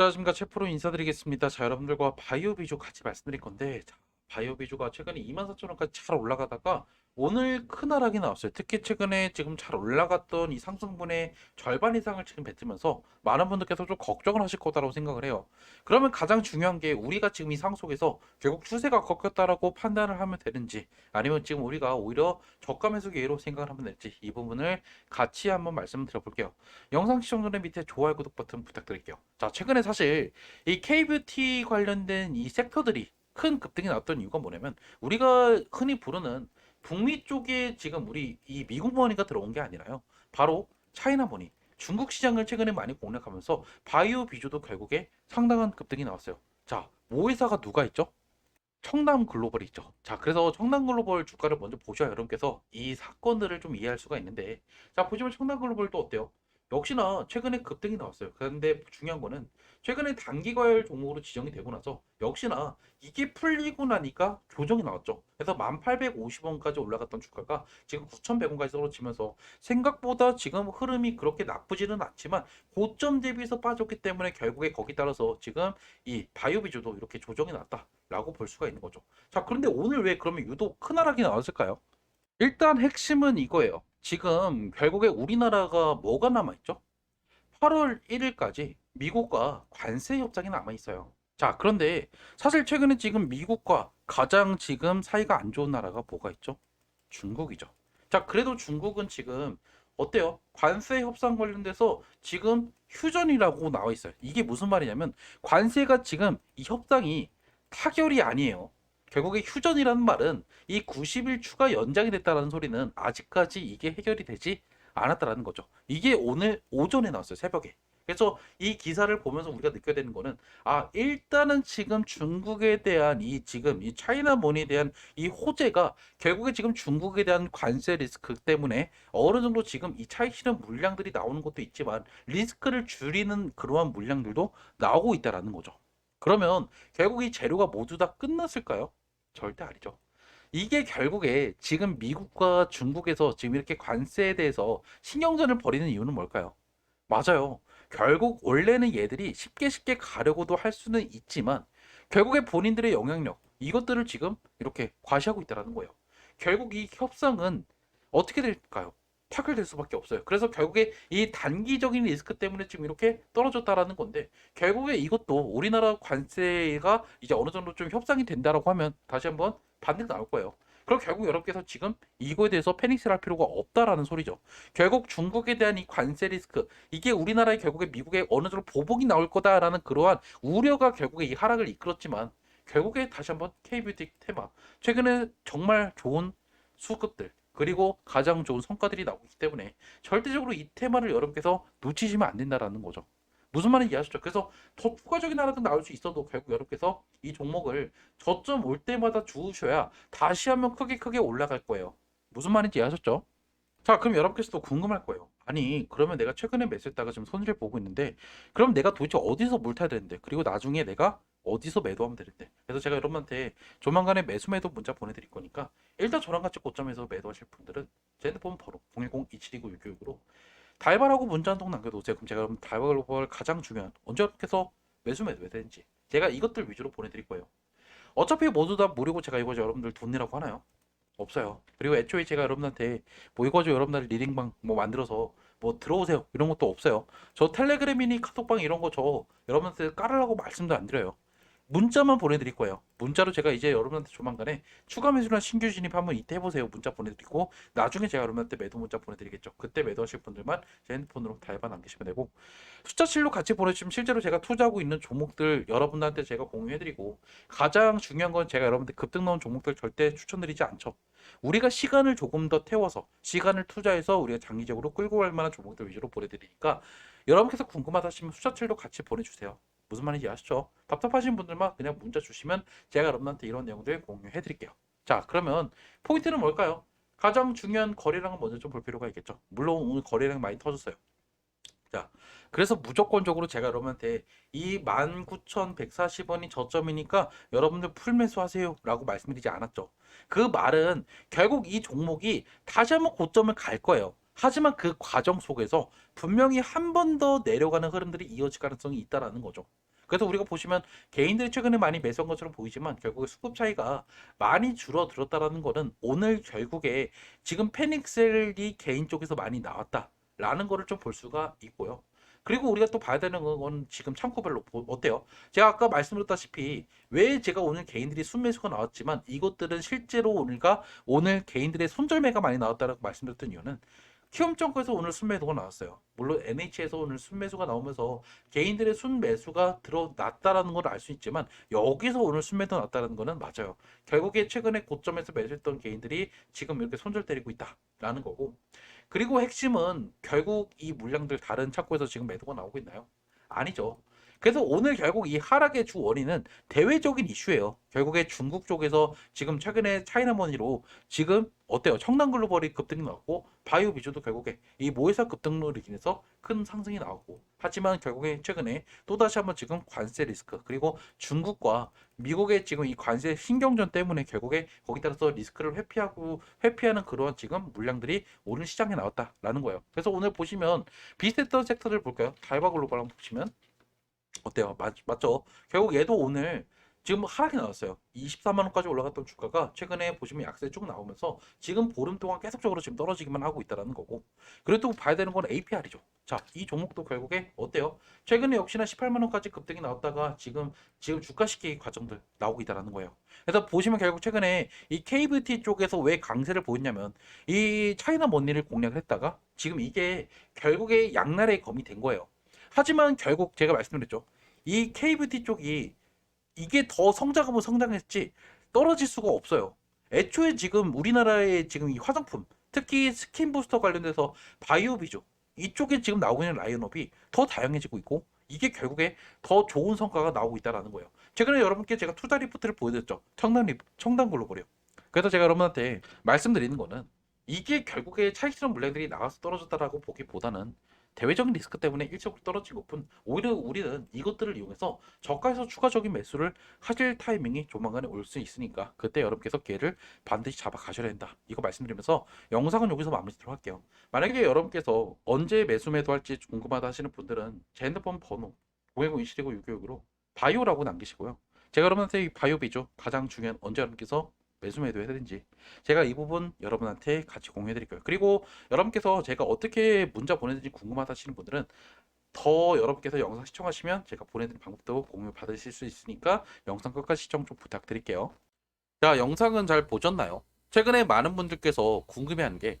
안녕하십니까 채프로 인사드리겠습니다. 자 여러분들과 바이오 비주 같이 말씀드릴 건데 자, 바이오 비주가 최근에 24,000원까지 잘 올라가다가 오늘 큰 하락이 나왔어요. 특히 최근에 지금 잘 올라갔던 이 상승분의 절반 이상을 지금 뱉으면서 많은 분들께서 좀 걱정을 하실 거다라고 생각을 해요. 그러면 가장 중요한 게 우리가 지금 이 상 속에서 결국 추세가 꺾였다라고 판단을 하면 되는지 아니면 지금 우리가 오히려 저가 매수 기회로 생각을 하면 될지 이 부분을 같이 한번 말씀을 드려볼게요. 영상 시청 전에 밑에 좋아요 구독 버튼 부탁드릴게요. 자 최근에 사실 이 K뷰티 관련된 이 섹터들이 큰 급등이 나왔던 이유가 뭐냐면 우리가 흔히 부르는 북미 쪽에 지금 우리 이 미국 머니가 들어온 게 아니라요. 바로 차이나 머니, 중국 시장을 최근에 많이 공략하면서 바이오 비주도 결국에 상당한 급등이 나왔어요. 자, 모회사가 누가 있죠? 청남 글로벌이 있죠. 자, 그래서 청남 글로벌 주가를 먼저 보셔야 여러분께서 이 사건들을 좀 이해할 수가 있는데, 자, 보시면 청남 글로벌도 어때요? 역시나 최근에 급등이 나왔어요. 그런데 중요한 거는 최근에 단기 과열 종목으로 지정이 되고 나서 역시나 이게 풀리고 나니까 조정이 나왔죠. 그래서 1850원까지 올라갔던 주가가 지금 9100원까지 떨어지면서 생각보다 지금 흐름이 그렇게 나쁘지는 않지만 고점 대비해서 빠졌기 때문에 결국에 거기 따라서 지금 이 바이오 비주도 이렇게 조정이 났다라고 볼 수가 있는 거죠. 자, 그런데 오늘 왜 그러면 유독 큰 하락이 나왔을까요? 일단 핵심은 이거예요. 지금 결국에 우리나라가 뭐가 남아있죠? 8월 1일까지 미국과 관세 협상이 남아있어요. 자, 그런데 사실 최근에 지금 미국과 가장 지금 사이가 안 좋은 나라가 뭐가 있죠? 중국이죠. 자, 그래도 중국은 지금 어때요? 관세 협상 관련돼서 지금 휴전이라고 나와 있어요. 이게 무슨 말이냐면 관세가 지금 이 협상이 타결이 아니에요. 결국에 휴전이라는 말은 이 90일 추가 연장이 됐다는 소리는 아직까지 이게 해결이 되지 않았다라는 거죠. 이게 오늘 오전에 나왔어요, 새벽에. 그래서 이 기사를 보면서 우리가 느껴야 되는 거는 아 일단은 지금 중국에 대한 이 지금 이 차이나 몬에 대한 이 호재가 결국에 지금 중국에 대한 관세 리스크 때문에 어느 정도 지금 이 차익 실현 물량들이 나오는 것도 있지만 리스크를 줄이는 그러한 물량들도 나오고 있다라는 거죠. 그러면 결국 이 재료가 모두 다 끝났을까요? 절대 아니죠. 이게 결국에 지금 미국과 중국에서 지금 이렇게 관세에 대해서 신경전을 벌이는 이유는 뭘까요? 맞아요. 결국 원래는 얘들이 쉽게 쉽게 가려고도 할 수는 있지만 결국에 본인들의 영향력 이것들을 지금 이렇게 과시하고 있다는 거예요. 결국 이 협상은 어떻게 될까요? 타결될 수밖에 없어요. 그래서 결국에 이 단기적인 리스크 때문에 지금 이렇게 떨어졌다라는 건데 결국에 이것도 우리나라 관세가 이제 어느 정도 좀 협상이 된다라고 하면 다시 한번 반대로 나올 거예요. 그럼 결국 여러분께서 지금 이거에 대해서 패닉스를 할 필요가 없다라는 소리죠. 결국 중국에 대한 이 관세 리스크 이게 우리나라에 결국에 미국에 어느 정도 보복이 나올 거다라는 그러한 우려가 결국에 이 하락을 이끌었지만 결국에 다시 한번 K뷰티 테마 최근에 정말 좋은 수급들 그리고 가장 좋은 성과들이 나오기 때문에 절대적으로 이 테마를 여러분께서 놓치시면 안 된다라는 거죠. 무슨 말인지 이해하셨죠? 그래서 더 추가적인 하락은 나올 수 있어도 결국 여러분께서 이 종목을 저점 올 때마다 주우셔야 다시 한번 크게 크게 올라갈 거예요. 무슨 말인지 이해하셨죠? 자, 그럼 여러분께서도 궁금할 거예요. 아니, 그러면 내가 최근에 매수했다가 지금 손실을 보고 있는데, 그럼 내가 도대체 어디서 뭘 타야 되는데, 그리고 나중에 내가 어디서 매도하면 되는데. 그래서 제가 여러분한테 조만간에 매수 매도 문자 보내드릴 거니까, 일단 저랑 같이 고점에서 매도하실 분들은 제 핸드폰 번호 010-2729-696으로 달발하고 문자 한 통 남겨놓으세요. 그럼 제가 여러분 달발 가장 중요한 언제 여러분께서 매수 매도 해야 되는지 제가 이것들 위주로 보내드릴 거예요. 어차피 모두 다 무료고 제가 이거 여러분들 돈 내라고 하나요? 없어요. 그리고 애초에 제가 여러분한테 뭐 이거죠 여러분들 리딩방 뭐 만들어서 뭐 들어오세요 이런 것도 없어요. 저 텔레그램이니 카톡방 이런 거 저 여러분한테 깔으라고 말씀도 안 드려요. 문자만 보내드릴 거예요. 문자로 제가 이제 여러분한테 조만간에 추가 매수나 신규 진입 한번 이때 해보세요. 문자 보내드리고 나중에 제가 여러분한테 매도 문자 보내드리겠죠. 그때 매도하실 분들만 제 핸드폰으로 달바 남기시면 되고 숫자 실로 같이 보내주시면 실제로 제가 투자하고 있는 종목들 여러분한테 제가 공유해드리고 가장 중요한 건 제가 여러분들 급등 나온 종목들 절대 추천드리지 않죠. 우리가 시간을 조금 더 태워서 시간을 투자해서 우리가 장기적으로 끌고 갈 만한 종목들 위주로 보내드리니까 여러분께서 궁금하다 하시면 숫자칠로 같이 보내주세요. 무슨 말인지 아시죠? 답답하신 분들만 그냥 문자 주시면 제가 여러분한테 이런 내용들 공유해 드릴게요. 자, 그러면 포인트는 뭘까요? 가장 중요한 거래량을 먼저 좀 볼 필요가 있겠죠. 물론 오늘 거래량 많이 터졌어요. 자, 그래서 무조건적으로 제가 여러분한테 이 19,140원이 저점이니까 여러분들 풀매수 하세요 라고 말씀드리지 않았죠. 그 말은 결국 이 종목이 다시 한번 고점을 갈 거예요. 하지만 그 과정 속에서 분명히 한 번 더 내려가는 흐름들이 이어질 가능성이 있다라는 거죠. 그래서 우리가 보시면 개인들이 최근에 많이 매수한 것처럼 보이지만 결국에 수급 차이가 많이 줄어들었다라는 거는 오늘 결국에 지금 패닉셀이 개인 쪽에서 많이 나왔다라는 거를 좀 볼 수가 있고요. 그리고 우리가 또 봐야 되는 건 지금 창고별로 보- 어때요? 제가 아까 말씀드렸다시피 왜 제가 오늘 개인들이 순매수가 나왔지만 이것들은 실제로 오늘가 오늘 개인들의 손절매가 많이 나왔다라고 말씀드렸던 이유는 키움증권에서 오늘 순매도가 나왔어요. 물론 NH에서 오늘 순매수가 나오면서 개인들의 순매수가 드러났다라는 걸 알 수 있지만 여기서 오늘 순매도 났다는 거는 맞아요. 결국에 최근에 고점에서 매수했던 개인들이 지금 이렇게 손절 때리고 있다라는 거고 그리고 핵심은 결국 이 물량들 다른 창고에서 지금 매도가 나오고 있나요? 아니죠. 그래서 오늘 결국 이 하락의 주 원인은 대외적인 이슈예요. 결국에 중국 쪽에서 지금 최근에 차이나머니로 지금 어때요? 청담 글로벌이 급등이 나왔고 바이오 비주도 결국에 이 모회사 급등으로 인해서 큰 상승이 나오고 하지만 결국에 최근에 또다시 한번 지금 관세 리스크 그리고 중국과 미국의 지금 이 관세 신경전 때문에 결국에 거기 따라서 리스크를 회피하고 회피하는 그러한 지금 물량들이 오늘 시장에 나왔다라는 거예요. 그래서 오늘 보시면 비슷했던 섹터들 볼까요? 달바 글로벌 한번 보시면 어때요? 맞, 맞죠? 결국 얘도 오늘 지금 하락이 나왔어요. 24만 원까지 올라갔던 주가가 최근에 보시면 약세 쭉 나오면서 지금 보름 동안 계속적으로 지금 떨어지기만 하고 있다라는 거고. 또 봐야 되는 건 APR이죠. 자, 이 종목도 결국에 어때요? 최근에 역시나 18만 원까지 급등이 나왔다가 지금 지금 주가 시기 과정들 나오고 있다라는 거예요. 그래서 보시면 결국 최근에 이 KVT 쪽에서 왜 강세를 보였냐면 이 차이나 먼니를 공략을 했다가 지금 이게 결국에 양날의 검이 된 거예요. 하지만 결국 제가 말씀드렸죠. 이 KVT 쪽이 이게 더 성장하면 성장했지 떨어질 수가 없어요. 애초에 지금 우리나라의 지금 이 화장품, 특히 스킨 부스터 관련돼서 바이오 비주 이쪽에 지금 나오고 있는 라인업이 더 다양해지고 있고 이게 결국에 더 좋은 성과가 나오고 있다라는 거예요. 최근에 여러분께 제가 투자 리포트를 보여드렸죠. 청담 리 청담 글로벌이요. 그래서 제가 여러분한테 말씀드리는 거는 이게 결국에 차익실험 물량들이 나와서 떨어졌다라고 보기보다는 대외적인 리스크 때문에 일시적으로 떨어진 것뿐 오히려 우리는 이것들을 이용해서 저가에서 추가적인 매수를 하실 타이밍이 조만간에 올 수 있으니까 그때 여러분께서 기회를 반드시 잡아 가셔야 된다. 이거 말씀드리면서 영상은 여기서 마무리하도록 할게요. 만약에 여러분께서 언제 매수 매도할지 궁금하다 하시는 분들은 제 핸드폰 번호 010-279-666으로 바이오라고 남기시고요. 제가 여러분한테 이 바이오 비죠 가장 중요한 언제 여러분께서 매수 매도 해야 되는지 제가 이 부분 여러분한테 같이 공유해 드릴게요 그리고 여러분께서 제가 어떻게 문자 보내는지 궁금하다 하시는 분들은 더 여러분께서 영상 시청하시면 제가 보내드린 방법도 공유 받으실 수 있으니까 영상 끝까지 시청 좀 부탁드릴게요. 자, 영상은 잘 보셨나요? 최근에 많은 분들께서 궁금해하는 게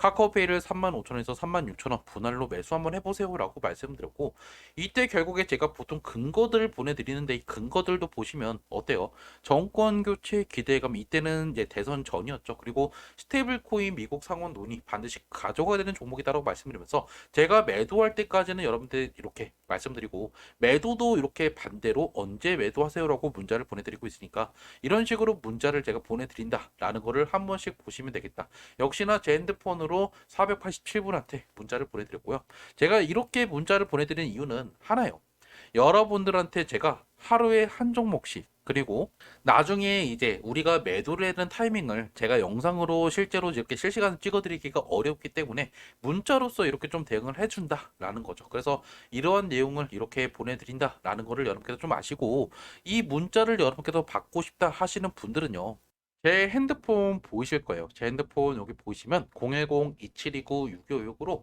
카카오페이를 35,000원에서 36,000원 분할로 매수 한번 해보세요라고 말씀드렸고 이때 결국에 제가 보통 근거들을 보내드리는데 이 근거들도 보시면 어때요? 정권 교체 기대감 이때는 이제 대선 전이었죠. 그리고 스테이블 코인 미국 상원 논의 반드시 가져가야 되는 종목이다라고 말씀드리면서 제가 매도할 때까지는 여러분들 이렇게 말씀드리고 매도도 이렇게 반대로 언제 매도하세요라고 문자를 보내드리고 있으니까 이런 식으로 문자를 제가 보내드린다라는 거를 한 번씩 보시면 되겠다. 역시나 제 핸드폰으로 487분한테 문자를 보내드렸고요. 제가 이렇게 문자를 보내드리는 이유는 하나예요. 여러분들한테 제가 하루에 한 종목씩 그리고 나중에 이제 우리가 매도를 되는 타이밍을 제가 영상으로 실제로 이렇게 실시간 찍어드리기가 어렵기 때문에 문자로서 이렇게 좀 대응을 해준다라는 거죠. 그래서 이러한 내용을 이렇게 보내드린다라는 거를 여러분께서 좀 아시고 이 문자를 여러분께서 받고 싶다 하시는 분들은요. 제 핸드폰 보이실 거예요. 제 핸드폰 여기 보시면 010-2729-6566으로